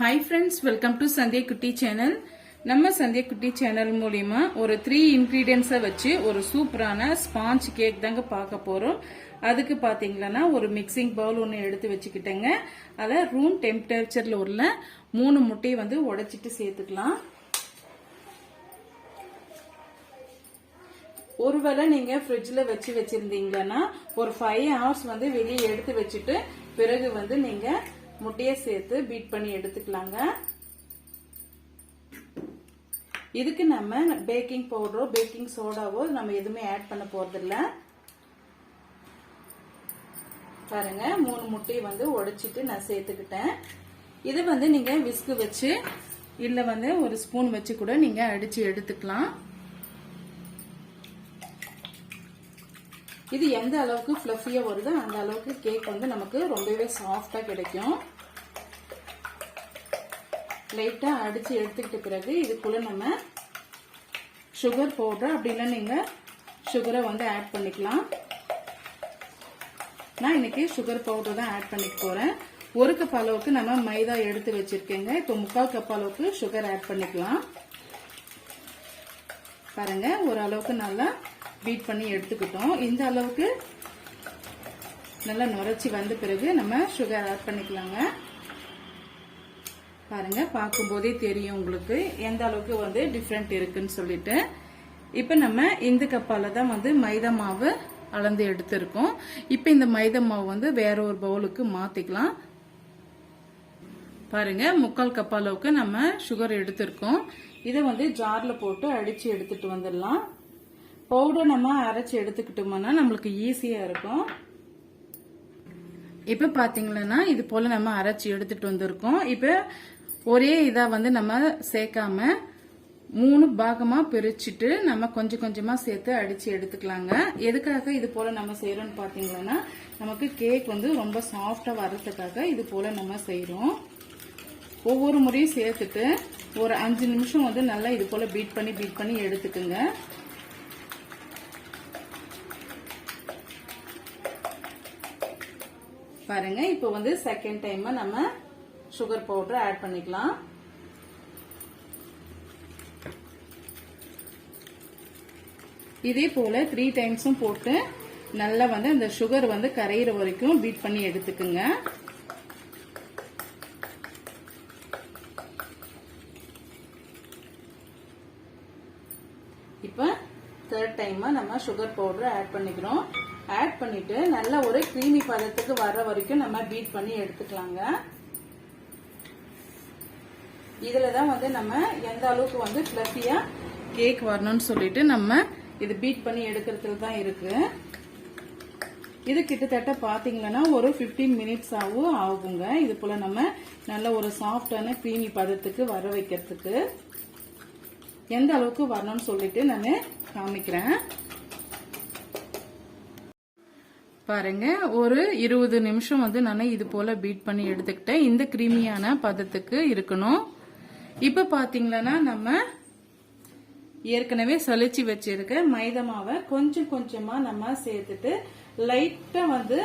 Hi friends welcome to Sandhya Kutti channel நம்ம சந்தியா குட்டி channel மூலியமா ஒரு த்ரீ இன்கிரீடியன்ஸை வச்சு ஒரு சூப்பரான ஸ்பாஞ்ச் கேக் தாங்க பார்க்க போறோம். அதுக்கு பார்த்தீங்கன்னா ஒரு மிக்சிங் பவுல் ஒன்று எடுத்து வச்சுக்கிட்டேங்க. அதை ரூம் டெம்பரேச்சர்ல உள்ள மூணு முட்டையை வந்து உடைச்சிட்டு சேர்த்துக்கலாம். ஒருவேளை நீங்க ஃப்ரிட்ஜில் வச்சு வச்சிருந்தீங்கன்னா ஒரு ஃபைவ் ஹவர்ஸ் வந்து வெளியே எடுத்து வச்சுட்டு பிறகு வந்து நீங்க முட்டையை சேர்த்து பீட் பண்ணி எடுத்துக்கலாங்க. இதுக்கு நம்ம பேக்கிங் பவுடரோ பேக்கிங் சோடாவோ நம்ம எதுவுமே ஆட் பண்ண போறதில்ல. பாருங்க மூணு முட்டையை வந்து உடைச்சிட்டு நான் சேர்த்துக்கிட்டேன். இது வந்து நீங்க விஸ்கு வச்சு இல்ல வந்து ஒரு ஸ்பூன் வச்சு கூட நீங்க அடிச்சு எடுத்துக்கலாம். இது எந்த அளவுக்கு ஃப்ளஃபியா வருதோ அந்த அளவுக்கு கேக் வந்து நமக்கு ரொம்பவே சாஃப்டா கிடைக்கும். லைட்டா அடிச்சு எடுத்துக்கிட்ட பிறகு இதுக்குள்ள நம்ம சுகர் பவுடர் அப்படின்னா நீங்க சுகரை வந்து ஆட் பண்ணிக்கலாம். நான் இன்னைக்கு சுகர் பவுடர் தான் ஆட் பண்ணிக்க போறேன். ஒரு கப் அளவுக்கு நம்ம மைதா எடுத்து வச்சிருக்கேங்க. இப்போ முக்கால் கப் அளவுக்கு சுகர் ஆட் பண்ணிக்கலாம். பாருங்க ஒரு அளவுக்கு நல்லா பீட் பண்ணி எடுத்துக்கிட்டோம். இந்த அளவுக்கு நல்லா நுரைச்சி வந்த பிறகு நம்ம சுகர் ஆட் பண்ணிக்கலாங்க. பாருங்க பார்க்கும்போதே தெரியும் உங்களுக்கு எந்த அளவுக்கு வந்து டிஃப்ரெண்ட் இருக்குன்னு சொல்லிட்டு. இப்போ நம்ம இந்த கப்பால தான் வந்து மைதா மாவு அளந்து எடுத்திருக்கோம். இப்போ இந்த மைதா மாவு வந்து வேற ஒரு பவுலுக்கு மாத்திக்கலாம். பாருங்க முக்கால் கப் அளவுக்கு நம்ம சுகர் எடுத்திருக்கோம். இதை வந்து ஜார்ல போட்டு அடிச்சு எடுத்துட்டு வந்துடலாம். பவுடர் நம்ம அரைச்சி எடுத்துக்கிட்டோம்னா நம்மளுக்கு ஈஸியா இருக்கும். இப்ப பாத்தீங்கன்னா இது போல நம்ம அரைச்சி எடுத்துட்டு வந்திருக்கோம். இப்ப ஒரே இதா வந்து நம்ம சேர்க்காம மூணு பாகமா பிரிச்சுட்டு நம்ம கொஞ்சம் கொஞ்சமா சேர்த்து அடிச்சு எடுத்துக்கலாங்க. எதுக்காக இது போல நம்ம செய்யறோம்னு பாத்தீங்கன்னா நமக்கு கேக் வந்து ரொம்ப சாஃப்டா வர்றதுக்காக இது போல நம்ம செய்யறோம் ஒவ்வொரு முறையும் சேர்த்துட்டு ஒரு அஞ்சு நிமிஷம் வந்து நல்லா இது போல பீட் பண்ணி பீட் பண்ணி எடுத்துக்குங்க. பாருங்க இப்போ வந்து செகண்ட் டைம் நம்ம சுகர் பவுடர் ஆட் பண்ணிக்கலாம். இதே போல த்ரீ டைம்ஸும் போட்டு நல்லா வந்து அந்த சுகர் வந்து கரையிற வரைக்கும் பீட் பண்ணி எடுத்துக்குங்க. இப்போ தேர்ட் டைமாக நம்ம சுகர் பவுடர் ஆட் பண்ணிக்கிறோம். ஆட் பண்ணிட்டு நல்ல ஒரு கிரீமி பதத்துக்கு வர்ற வரைக்கும் நம்ம பீட் பண்ணி எடுத்துக்கலாங்க. இதில் தான் வந்து நம்ம எந்த அளவுக்கு வந்து ஃப்ளஃபியாக கேக் வரணும்னு சொல்லிட்டு நம்ம இது பீட் பண்ணி எடுக்கிறதுல தான் இருக்கு. இது கிட்டத்தட்ட பாத்தீங்கன்னா ஒரு 15 மினிட்ஸ் ஆகும் ஆகுங்க. இது போல நம்ம நல்ல ஒரு சாஃப்டான கிரீமி பதத்துக்கு வர வைக்கிறதுக்கு எந்த அளவுக்கு வரணும்னு சொல்லிட்டு நான் காமிக்கிறேன். பாருங்க. ஒரு இருபது நிமிஷம் வந்து நான் இது போல பீட் பண்ணி எடுத்துக்கிட்டேன். இந்த கிரீமியான பதத்துக்கு இருக்கணும். இப்ப பாத்தீங்கன்னா நம்ம ஏற்கனவே சளிச்சு வச்சிருக்க மைதா மாவை கொஞ்சம் கொஞ்சமா நம்ம சேர்த்துட்டு லைட்டா வந்து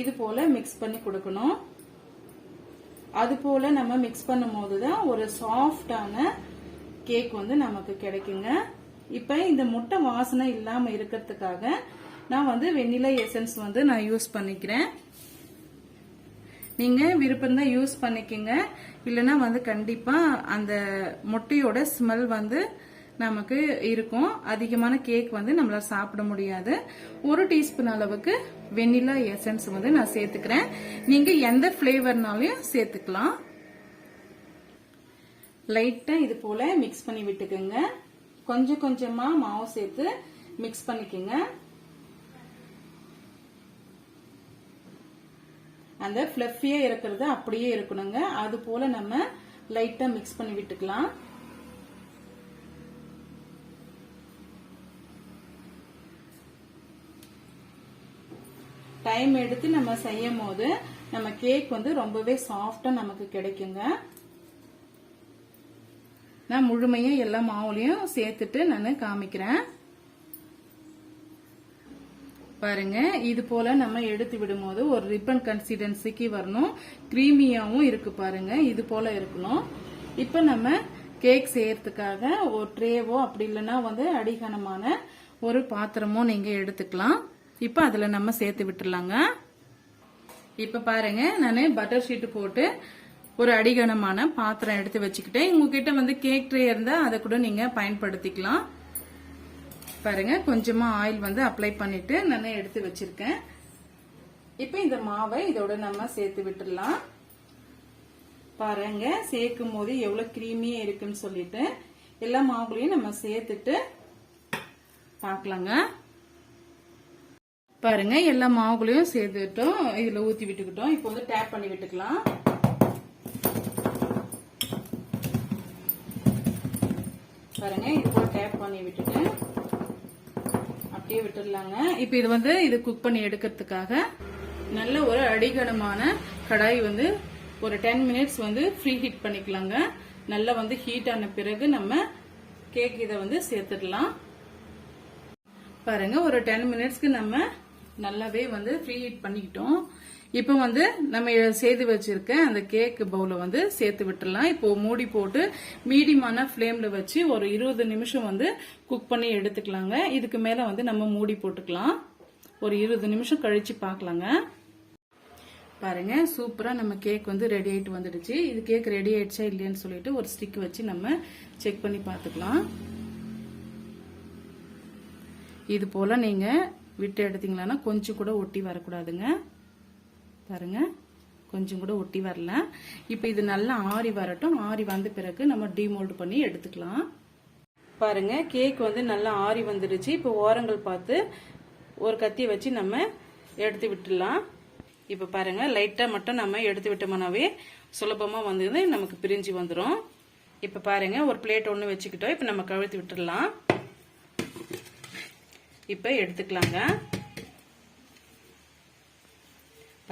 இது போல மிக்ஸ் பண்ணி கொடுக்கணும். அது போல நம்ம மிக்ஸ் பண்ணும் போதுதான் ஒரு சாஃப்டான கேக் வந்து நமக்கு கிடைக்குங்க. இப்ப இந்த முட்டை வாசனை இல்லாம இருக்கிறதுக்காக நான் வந்து வெண்ணிலா எசன்ஸ் வந்து நான் யூஸ் பண்ணிக்கிறேன். நீங்க விருப்பம்தான் யூஸ் பண்ணிக்கங்க. இல்லைன்னா வந்து கண்டிப்பா அந்த முட்டையோட ஸ்மெல் வந்து நமக்கு இருக்கும். அதிகமான கேக் வந்து நம்மளால சாப்பிட முடியாது. ஒரு டீஸ்பூன் அளவுக்கு வெண்ணிலா எசன்ஸ் வந்து நான் சேர்த்துக்கிறேன். நீங்க எந்த பிளேவர்னாலையும் சேர்த்துக்கலாம். லைட்டா இது போல மிக்ஸ் பண்ணி விட்டுக்குங்க. கொஞ்சம் கொஞ்சமா மாவு சேர்த்து மிக்ஸ் பண்ணிக்கோங்க. அந்த ஃபிளஃபியா இருக்கிறது அப்படியே இருக்கணுங்க. அது போல நம்ம லைட்டா மிக்ஸ் பண்ணி விட்டுக்கலாம். டைம் எடுத்து நம்ம செய்யும் போது நம்ம கேக் வந்து ரொம்பவே சாஃப்டா நமக்கு கிடைக்குங்க. நான் முழுமையா எல்லா மாவுலையும் சேர்த்துட்டு நான் காமிக்கிறேன். பாருங்க. இது போல நம்ம எடுத்து விடும்போது ஒரு ரிப்பன் கன்சிஸ்டன்சிக்கு வரணும். கிரீமியாவும் இருக்கு பாருங்க. இது போல இருக்கணும். இப்ப நம்ம கேக் செய்யறதுக்காக ஒரு ட்ரேவோ அப்படி இல்லைன்னா வந்து அடிகனமான ஒரு பாத்திரமோ நீங்க எடுத்துக்கலாம். இப்ப அதுல நம்ம சேர்த்து விட்டுலாங்க இப்ப பாருங்க. நான் பட்டர் ஷீட் போட்டு ஒரு அடிகனமான பாத்திரம் எடுத்து வச்சுக்கிட்டேன். உங்ககிட்ட வந்து கேக் ட்ரே இருந்தா அதை கூட நீங்க பயன்படுத்திக்கலாம். பாருங்க கொஞ்சமா ஆயில் வந்து அப்ளை பண்ணிட்டு நான் எடுத்து வச்சிருக்கேன். இப்போ இந்த மாவை இதோட நம்ம சேர்த்து விட்டுடலாம். பாருங்க சேர்க்கும் போது எவ்வளவு கிரீமியா இருக்குன்னு சொல்லிட்டு எல்லா மாவுகளையும் நம்ம சேர்த்துட்டு பார்க்கலாங்க. பாருங்க எல்லா மாவுகளையும் சேர்த்துட்டோம் இதுல ஊத்தி விட்டுக்கிட்டோம். இப்போ வந்து டேப் பண்ணி விட்டுக்கலாம். பாருங்க இது போல டேப் பண்ணி விட்டுட்டு அப்படியே விட்டுடலாங்க. இப்போ இது வந்து இது குக் பண்ணி எடுக்கிறதுக்காக நல்ல ஒரு அடிகனமான கடாய் வந்து ஒரு டென் மினிட்ஸ் வந்து ஃப்ரீ ஹீட் பண்ணிக்கலாங்க. நல்லா வந்து ஹீட் ஆன பிறகு நம்ம கேக் இதை வந்து சேர்த்துடலாம். பாருங்க ஒரு டென் மினிட்ஸ்க்கு நம்ம நல்லாவே வந்து ஃப்ரீ ஹீட் பண்ணிக்கிட்டோம். இப்போ வந்து நம்ம செய்து வச்சிருக்க அந்த கேக் பவுல வந்து சேர்த்து விட்டுடலாம் இப்போ மூடி போட்டு மீடியமான ஃப்ளேம்ல வச்சு ஒரு இருபது நிமிஷம் வந்து குக் பண்ணி எடுத்துக்கலாங்க. இதுக்கு மேல வந்து நம்ம மூடி போட்டுக்கலாம். ஒரு இருபது நிமிஷம் கழிச்சு பார்க்கலாங்க. பாருங்க சூப்பரா நம்ம கேக் வந்து ரெடி ஆயிட்டு வந்துடுச்சு. இது கேக் ரெடி ஆயிடுச்சா இல்லையான்னு சொல்லிட்டு ஒரு ஸ்டிக் வச்சு நம்ம செக் பண்ணி பார்த்துக்கலாம். இது போல நீங்க விட்டு எடுத்தீங்களா கொஞ்சம் கூட ஒட்டி வரக்கூடாதுங்க. பாருங்க. கொஞ்சம் கூட ஒட்டி வரல. இப்போ இது நல்லா ஆறி வரட்டும். ஆறி வந்த பிறகு நம்ம டீமோல்ட் பண்ணி எடுத்துக்கலாம். பாருங்க கேக் வந்து நல்லா ஆறி வந்துடுச்சு. இப்போ ஓரங்கள் பார்த்து ஒரு கத்தியை வச்சு நம்ம எடுத்து விட்டுடலாம். இப்போ பாருங்க லைட்டா மட்டும் நம்ம எடுத்து விட்டோம்னாவே சுலபமா வந்து நமக்கு பிரிஞ்சு வந்துடும் இப்போ பாருங்க ஒரு பிளேட் ஒன்று வச்சுக்கிட்டோம். இப்போ நம்ம கழுத்து விட்டுடலாம். இப்போ எடுத்துக்கலாங்க.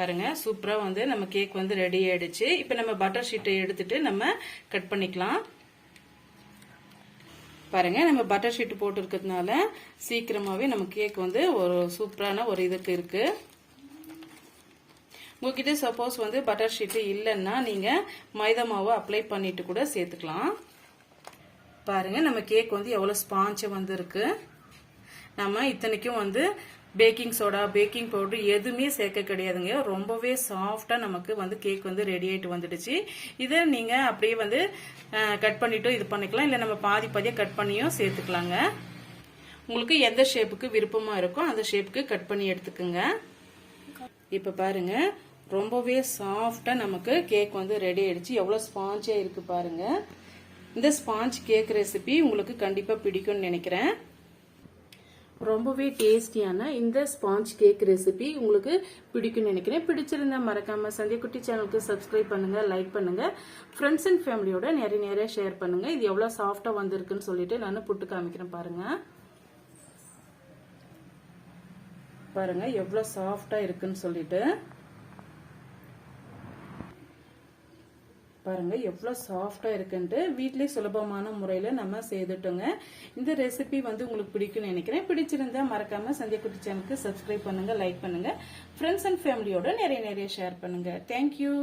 பாருங்க சூப்பராக வந்து நம்ம கேக் வந்து ரெடி ஆயிடுச்சு. இப்போ நம்ம பட்டர் ஷீட்டை எடுத்துட்டு நம்ம கட் பண்ணிக்கலாம். பாருங்க நம்ம பட்டர் ஷீட் போட்டு சீக்கிரமாகவே நம்ம கேக் வந்து ஒரு சூப்பரான ஒரு இதுக்கு இருக்கு. உங்ககிட்ட சப்போஸ் வந்து பட்டர் ஷீட்டு இல்லைன்னா நீங்கள் மைதா மாவை அப்ளை பண்ணிட்டு கூட சேர்த்துக்கலாம். பாருங்க நம்ம கேக் வந்து எவ்வளோ ஸ்பாஞ்சு வந்துருக்கு. நம்ம இத்தனைக்கும் வந்து பேக்கிங் சோடா பேக்கிங் பவுடர் எதுவுமே சேர்க்க கிடையாதுங்க. ரொம்பவே சாஃப்டா நமக்கு வந்து கேக் வந்து ரெடி ஆயிட்டு வந்துடுச்சு. இதை நீங்க அப்படியே வந்து கட் பண்ணிட்டும் இது பண்ணிக்கலாம். இல்லை நம்ம பாதி பாதியாக கட் பண்ணியும் சேர்த்துக்கலாங்க. உங்களுக்கு எந்த ஷேப்புக்கு விருப்பமா இருக்கோ அந்த ஷேப்புக்கு கட் பண்ணி எடுத்துக்கோங்க. இப்போ பாருங்க. ரொம்பவே சாஃப்டா நமக்கு கேக் வந்து ரெடி ஆயிடுச்சு. எவ்வளோ ஸ்பாஞ்சாக இருக்கு பாருங்க. இந்த ஸ்பாஞ்ச் கேக் ரெசிபி உங்களுக்கு கண்டிப்பா பிடிக்கும்னு நினைக்கிறேன். ரொம்பவே டேஸ்டியான இந்த ஸ்பாஞ்ச் கேக் ரெசிபி உங்களுக்கு பிடிக்கும்னு நினைக்கிறேன். பிடிச்சிருந்தா மறக்காம சந்தியக்குட்டி சேனலுக்கு சப்ஸ்கிரைப் பண்ணுங்க லைக் பண்ணுங்க. ஃப்ரெண்ட்ஸ் அண்ட் ஃபேமிலியோட நிறைய நிறைய ஷேர் பண்ணுங்க. இது எவ்வளவு சாஃப்டா வந்திருக்குன்னு சொல்லிட்டு நான் புட்டு காமிக்கிறேன் பாருங்க. பாருங்க எவ்வளவு சாஃப்டா இருக்குன்னு சொல்லிட்டு. பாருங்க எவ்வளோ சாஃப்டா இருக்குன்ட்டு வீட்லயே சுலபமான முறையில் நம்ம செய்துட்டோங்க. இந்த ரெசிபி வந்து உங்களுக்கு பிடிக்கும்னு நினைக்கிறேன். பிடிச்சிருந்தா மறக்காம சந்தியா குட்டி சேனலுக்கு சப்ஸ்கிரைப் பண்ணுங்க லைக் பண்ணுங்க. ஃப்ரெண்ட்ஸ் அண்ட் ஃபேமிலியோட நிறைய நிறைய ஷேர் பண்ணுங்க. தேங்க்யூ